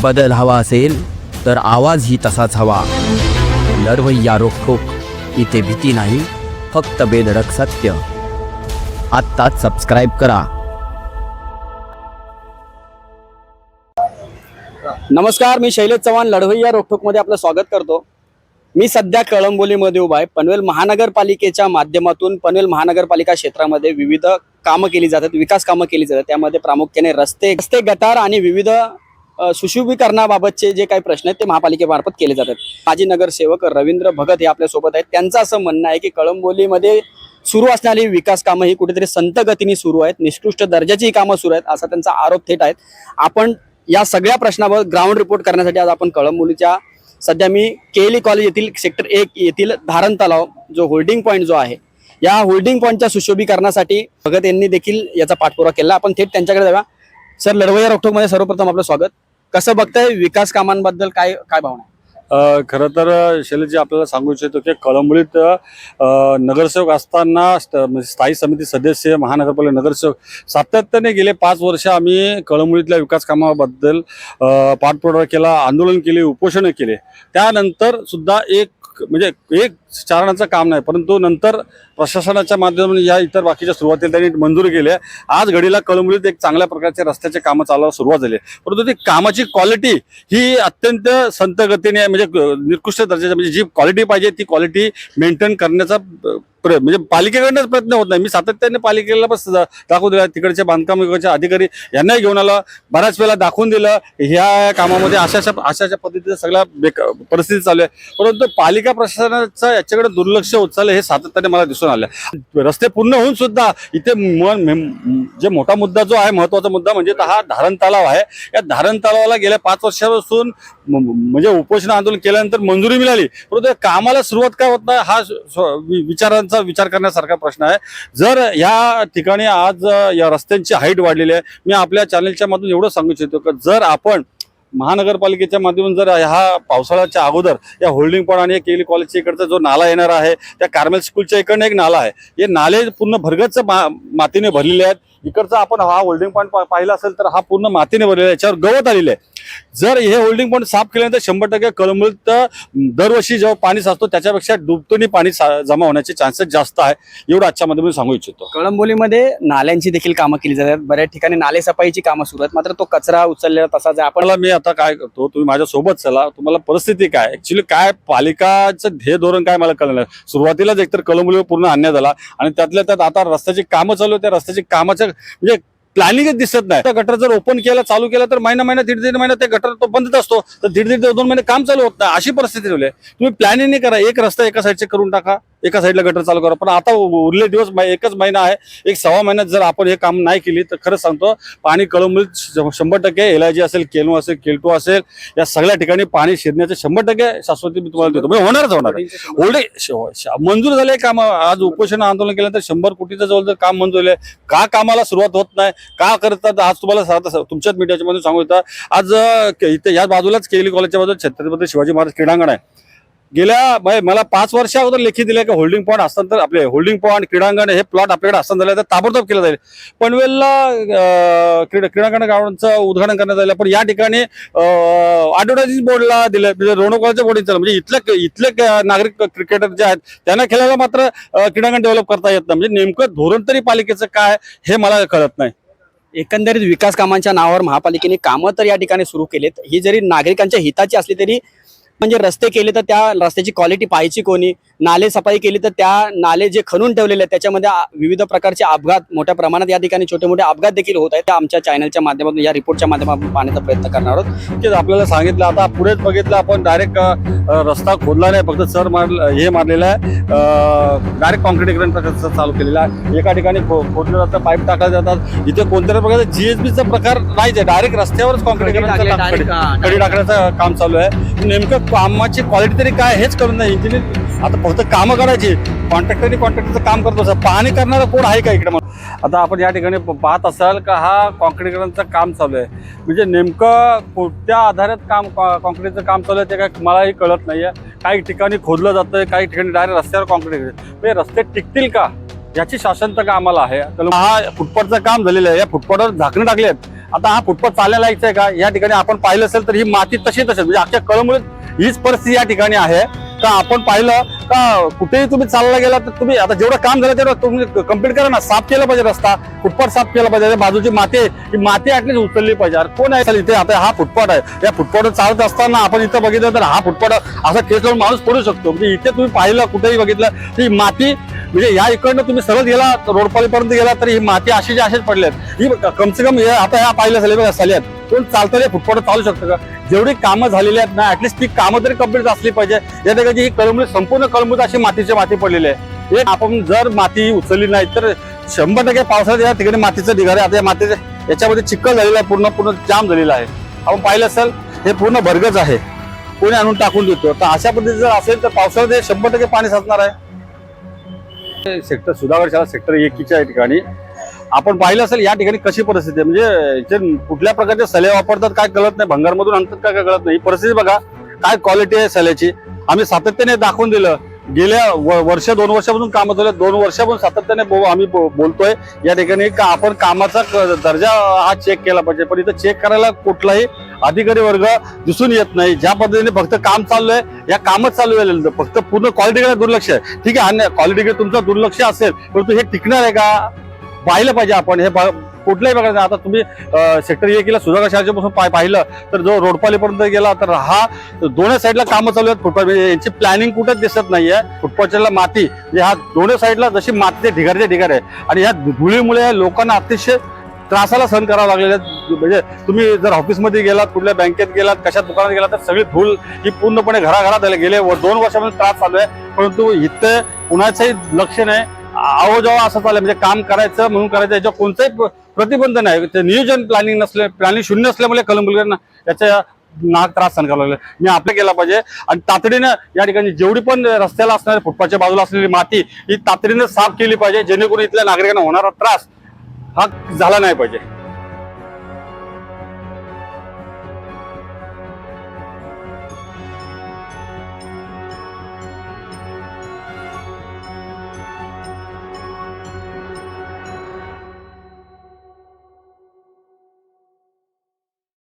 बदल हवा असेल तर आवाज ही तसाच हवा. लढवय्या रोखोक इथे भीती नाही फक्त बेधडक सत्य. आत्ताच सबस्क्राईब करा. नमस्कार मी शैलेश चव्हाण लढवय्या रोखोकमध्ये आपलं स्वागत करतो. मी सध्या कळंबोलीमध्ये उभा आहे. पनवेल महानगरपालिकेच्या माध्यमातून पनवेल महानगरपालिका क्षेत्रामध्ये विविध कामं केली जातात विकास कामं केली जातात. त्यामध्ये प्रामुख्याने रस्ते रस्ते गटार आणि विविध सुशोभीकरणाबाबतचे जे काही प्रश्न आहेत ते महापालिकेमार्फत केले जातात. माजी नगरसेवक रवींद्र भगत हे आपल्यासोबत आहेत. त्यांचं असं म्हणणं आहे की कळंबोलीमध्ये सुरू असणारी विकास कामं ही कुठेतरी संत गतीने सुरू आहेत. निकृष्ट दर्जाची ही कामं सुरू आहेत असा त्यांचा आरोप थेट आहेत. आपण या सगळ्या प्रश्नावर ग्राउंड रिपोर्ट करण्यासाठी आज आपण कळंबोलीच्या सध्या मी केली कॉलेज येथील सेक्टर एक येथील धारण तलाव जो होल्डिंग पॉईंट जो आहे या होल्डिंग पॉईंटच्या सुशोभीकरणासाठी भगत यांनी देखील याचा पाठपुरावा केला. आपण थेट त्यांच्याकडे जाऊया. सर लढवया रोखोकमध्ये सर्वप्रथम आपलं स्वागत. कसं बघताय विकास कामांबद्दल काय काय भावना खरं तर शैलजी आपल्याला सांगू इच्छितो की कळंबोलीत नगरसेवक असताना म्हणजे स्थायी समिती सदस्य महानगरपालिका नगरसेवक सातत्याने गेले पाच वर्ष आम्ही कळंबोलीतल्या विकास कामाबद्दल पाठपुरावा केला आंदोलन केले उपोषणं केले. त्यानंतर सुद्धा एक म्हणजे एक चारणाचं काम नाही परंतु नंतर प्रशासनाच्या माध्यमातून या इतर बाकीच्या सुरुवातीला त्यांनी मंजूर केल्या आज घडीला कळमुलीत एक चांगल्या प्रकारचे रस्त्याचे कामं चालायला सुरुवात झाली परंतु ती कामाची क्वालिटी ही अत्यंत संतगतीने म्हणजे निकृष्ट दर्जाची म्हणजे जी क्वालिटी पाहिजे ती क्वालिटी मेंटेन करण्याचा म्हणजे पालिकेकडनंच प्रयत्न होत नाही. मी सातत्याने पालिकेला पण दाखवून दिला. तिकडचे बांधकाम विभागाचे अधिकारी यांनाही घेऊन आलं. बऱ्याच वेळेला दाखवून दिलं. ह्या कामामध्ये अशाच्या अशाच्या पद्धतीचा सगळ्या बेक परिस्थिती चालू आहे. परंतु पालिका प्रशासनाचं याच्याकडे दुर्लक्ष होत चाललं हे सातत्याने मला दिसून आलं रस्ते पूर्ण होऊन सुद्धा इथे मन जे मोठा मुद्दा जो आहे महत्त्वाचा मुद्दा म्हणजे हा धारण तलाव आहे. या धारण तलावाला गेल्या पाच वर्षापासून म- म्हणजे उपोषण आंदोलन केल्यानंतर मंजुरी मिळाली. परंतु कामाला सुरुवात काय होत नाही हा विचारांचा स- विचार करण्यासारखा प्रश्न आहे. जर या ठिकाणी आज या रस्त्यांची हाईट वाढलेली आहे मी आपल्या चॅनलच्या मधून एवढं सांगू इच्छितो की जर आपण महानगरपालिकेच्या माध्यमातून जर ह्या पावसाळ्याच्या अगोदर या होल्डिंग पॉईंट आणि केली कॉलेजच्या इकडचा जो नाला येणार आहे त्या कार्मेल स्कूलच्या इकडनं एक नाला आहे. हे नाले पूर्ण भरगच मा मातीने भरलेले आहेत. इकडचा आपण हा होल्डिंग पॉईंट पाहिला असेल तर हा पूर्ण मातीने भरलेला आहे. याच्यावर गवत आलेलं आहे. जर हे होल्डिंग पॉईंट साफ केल्यानंतर शंभर टक्के कळंबोलीत दरवर्षी जेव्हा पाणी साचतो त्याच्यापेक्षा दुपटीने पाणी जमा होण्याचे चान्सेस जास्त आहे एवढं आजच्या मध्ये मी सांगू इच्छितो. कळंबोलीमध्ये नाल्यांची देखील कामं केली जातात. बऱ्याच ठिकाणी नाले सफाईची कामं सुरू आहेत. मात्र तो कचरा उचललेला तसाच मला मी आता काय करतो तुम्ही माझ्या सोबत चला. तुम्हाला परिस्थिती काय? ऍक्च्युली काय पालिकाचं ध्येय धोरण काय मला कळलं. सुरुवातीलाच एकतर कळंबोलीवर पूर्ण आणण्यात आला आणि त्यातल्या त्यात आता रस्त्याची कामं चालू त्या रस्त्याची कामाचं म्हणजे प्लॅनिंगच दिसत नाही. गटर जर ओपन केला चालू केला तर महिना महिना दीड दीड महिना ते गटर तो बंदच असतो. तर दीड दीड दोन महिने काम चालू होत नाही. अशी परिस्थिती ठेवली आहे. तुम्ही प्लॅनिंग नाही करा. एक रस्ता एका साईडचे करून टाका. एका साईडला गटर चालू करा. पण आता उरले दिवस एकच महिना आहे. एक सव्वा महिन्यात जर आपण हे काम नाही केली तर खरंच सांगतो पाणी कळंबोलीत श- शंभर टक्के एल आय जी असेल केलू असेल केलटू असेल या सगळ्या ठिकाणी पाणी शिरण्याचे शंभर टक्के शाश्वती मी तुम्हाला देतो. म्हणजे होणारच होणार ओल्डे श- मंजूर झाले काम. आज उपोषण आंदोलन केल्यानंतर शंभर कोटीचं जवळ जर काम मंजूर झाले का कामाला सुरुवात होत नाही? का करतात? आज तुम्हाला तुमच्याच मीडियाच्या मधून सांगू इथं आज इथे या बाजूलाच केली कॉलेजच्या बाजूला छत्रपती शिवाजी महाराज क्रीडांगण आहे. गेल्या म्हणजे मला पाच वर्षा अगोदर लेखी दिले की होल्डिंग पॉईंट हस्तांतर आपले होल्डिंग पॉईंट क्रीडांगण हे प्लॉट आपल्याकडे हस्तांतर झाले तर ताबडतोब केलं जाईल. पनवेलला क्रीड क्रीडा क्रीडांगण ग्राउंडचं उद्घाटन करण्यात आलं पण या ठिकाणी ऍडव्हर्टायझिंग बोर्डला दिलं म्हणजे रोणकॉलच्या बोर्डिंग म्हणजे इथले इथले क- नागरिक क्रिकेटर जे आहेत त्यांना खेळायला मात्र क्रीडांगण डेव्हलप करता येत नाही. म्हणजे नेमकं धोरण तरी पालिकेचं काय हे मला कळत नाही. एकंदरीत विकास कामांच्या नावावर महापालिकेने कामं तर या ठिकाणी सुरू केलेत. ही जरी नागरिकांच्या हिताची असली तरी म्हणजे रस्ते केले तर त्या रस्त्याची क्वालिटी पाहायची कोणी? नाले सफाई केली तर त्या नाले जे खणून ठेवलेले आहेत त्याच्यामध्ये विविध प्रकारचे अपघात मोठ्या प्रमाणात या ठिकाणी छोटे मोठे अपघात देखील होत आहेत. त्या आमच्या चॅनलच्या माध्यमातून या रिपोर्टच्या माध्यमातून पाहण्याचा प्रयत्न करणार आहोत. की आपल्याला सांगितलं आता पुढेच बघितलं आपण डायरेक्ट रस्ता खोदला नाही फक्त सर मार हे मारलेलं आहे. डायरेक्ट कॉन्क्रीटीकरण प्रकारचं चालू केलेलं आहे. एका ठिकाणी खोदलं जातं पाईप टाकले जातात. इथे कोणत्या प्रकारचा जीएसबीचा प्रकार नाहीच आहे. डायरेक्ट रस्त्यावरच कॉन्क्रीटीकरण कडी टाकण्याचं काम चालू आहे. नेमकं कामाची क्वालिटी तरी काय हेच करून नाही. इंजिनियर आता फक्त कामं करायची. कॉन्ट्रॅक्टरनी कॉन्ट्रॅक्टरचं काम करतो असं पाहणी करणारा कोण आहे का इकडे आता आपण या ठिकाणी प- पाहत असाल का हा कॉन्क्रीटकरणचं काम चालू आहे. म्हणजे नेमकं कोणत्या आधारात काम कॉन्क्रीटचं काम चालू आहे ते काय मलाही कळत नाही आहे काही ठिकाणी खोदलं जातं काही ठिकाणी डायरेक्ट रस्त्यावर कॉन्क्रीट म्हणजे रस्ते टिकतील का? याची शासन तर आम्हाला आहे. तर हा फुटपाथचं काम झालेलं आहे. या फुटपाथवर झाकणं टाकले आहेत आता हा फुटपाथ चालायला आहे का? या ठिकाणी आपण पाहिलं असेल तर ही माती तशी तशीच म्हणजे अख्ख्या कळमुळे हीच परिस्थिती या ठिकाणी आहे. का आपण पाहिलं का कुठेही तुम्ही चालला गेला तर तुम्ही आता जेवढं काम झालं तेवढं तुम्ही कंप्लीट करा ना. साफ केलं पाहिजे रस्ता फुटपाथ साफ केला पाहिजे. बाजूची माती ही माती आटलीच उचलली पाहिजे. अरे कोण आहे? इथे आता हा फुटपाथ आहे. या फुटपाथ चालत असताना आपण इथं बघितलं तर हा फुटपाथ असा केस लावून माणूस पडू शकतो. म्हणजे इथे तुम्ही पाहिलं कुठेही बघितलं ती माती म्हणजे या इकडनं तुम्ही सरळ गेला रोडपालीपर्यंत गेला तर ही माती अशी असेच पडल्यात ही कमसे कम हे आता ह्या पाहिलं झाले बघा कोण चालतं फुटपाट चालू शकतं का? जेवढी कामं झालेली आहेत ना ऍटलीस्ट ती कामं तरी कंप्लीट असली पाहिजे या ठिकाणी ही कळमुळी संपूर्ण कळमुळ अशी मातीची माती पडलेली आहे. एक आपण जर माती उचलली नाही तर शंभर टक्के पावसाळ्यात या ठिकाणी मातीचं ढिगारे आता या मातीचे याच्यामध्ये चिखल झालेला आहे पूर्ण पूर्ण जाम झालेला आहे. आपण पाहिलं असेल हे पूर्ण भरगच आहे. कोणी आणून टाकून देतो. तर अशा पद्धतीचं जर असेल तर पावसाळ्यात शंभर टक्के पाणी साचणार आहे. सेक्टर सुधागड शाळा सेक्टर एकीच्या या ठिकाणी. आपण पाहिलं असेल या ठिकाणी कशी परिस्थिती आहे. म्हणजे इथे कुठल्या प्रकारचे सले वापरतात काय कळत नाही. भंगारमधून आणतात काय काय कळत नाही. परिस्थिती बघा. काय क्वालिटी आहे सल्याची आम्ही सातत्याने दाखवून दिलं. गेल्या व- वर्ष दोन वर्षापासून काम झालं दोन वर्षापासून सातत्याने बो- आम्ही बो- बोलतोय. या ठिकाणी का आपण कामाचा दर्जा हा चेक केला पाहिजे. पण इथं चेक करायला कुठलाही अधिकारी वर्ग दिसून येत नाही. ज्या पद्धतीने फक्त काम चालू आहे या कामच चालू झालेलं फक्त पूर्ण क्वालिटीकडे दुर्लक्ष आहे. ठीक आहे क्वालिटीकडे तुमचं दुर्लक्ष असेल परंतु हे टिकणार आहे का? पाहिलं पाहिजे आपण. हे कुठल्याही प्रकारचं आता तुम्ही सेक्टर एकीला सुधाकर शहराच्यापासून पाय पाहिलं तर जो रोडपालीपर्यंत गेला तर हा दोन्ही साईडला कामं चालू आहेत फुटपाथ म्हणजे यांची प्लॅनिंग कुठेच दिसत नाही आहे फुटपाथच्या माती म्हणजे हा दोन्ही साईडला जशी मातीचे ढिगारचे ढिगार आहे. आणि ह्या धुळीमुळे लोकांना अतिशय त्रासाला सहन करावं लागलेलं आहे. म्हणजे तुम्ही जर ऑफिसमध्ये गेलात कुठल्या बँकेत गेलात कशा दुकानात गेलात तर सगळी धूल ही पूर्णपणे घराघरात आली. गेले व- दोन वर्षापासून त्रास चालू आहे. परंतु इथं कुणाचंही लक्ष नाही. आहो जावं असं चाललंय. म्हणजे काम करायचं म्हणून करायचं याच्यावर कोणताही प्रतिबंधन प्रतिबंध नाही. ते नियोजन प्लॅनिंग नसले प्लॅनिंग शून्य असल्यामुळे कलंबुलकरांना याच्या नाक त्रास सहन करावा लागला. मी आपलं केला पाहिजे. आणि तातडीनं या ठिकाणी जेवढी पण रस्त्याला असणारी फुटपाथच्या बाजूला असलेली माती ही तातडीनं साफ केली पाहिजे जेणेकरून इथल्या नागरिकांना होणारा त्रास हा झाला नाही पाहिजे.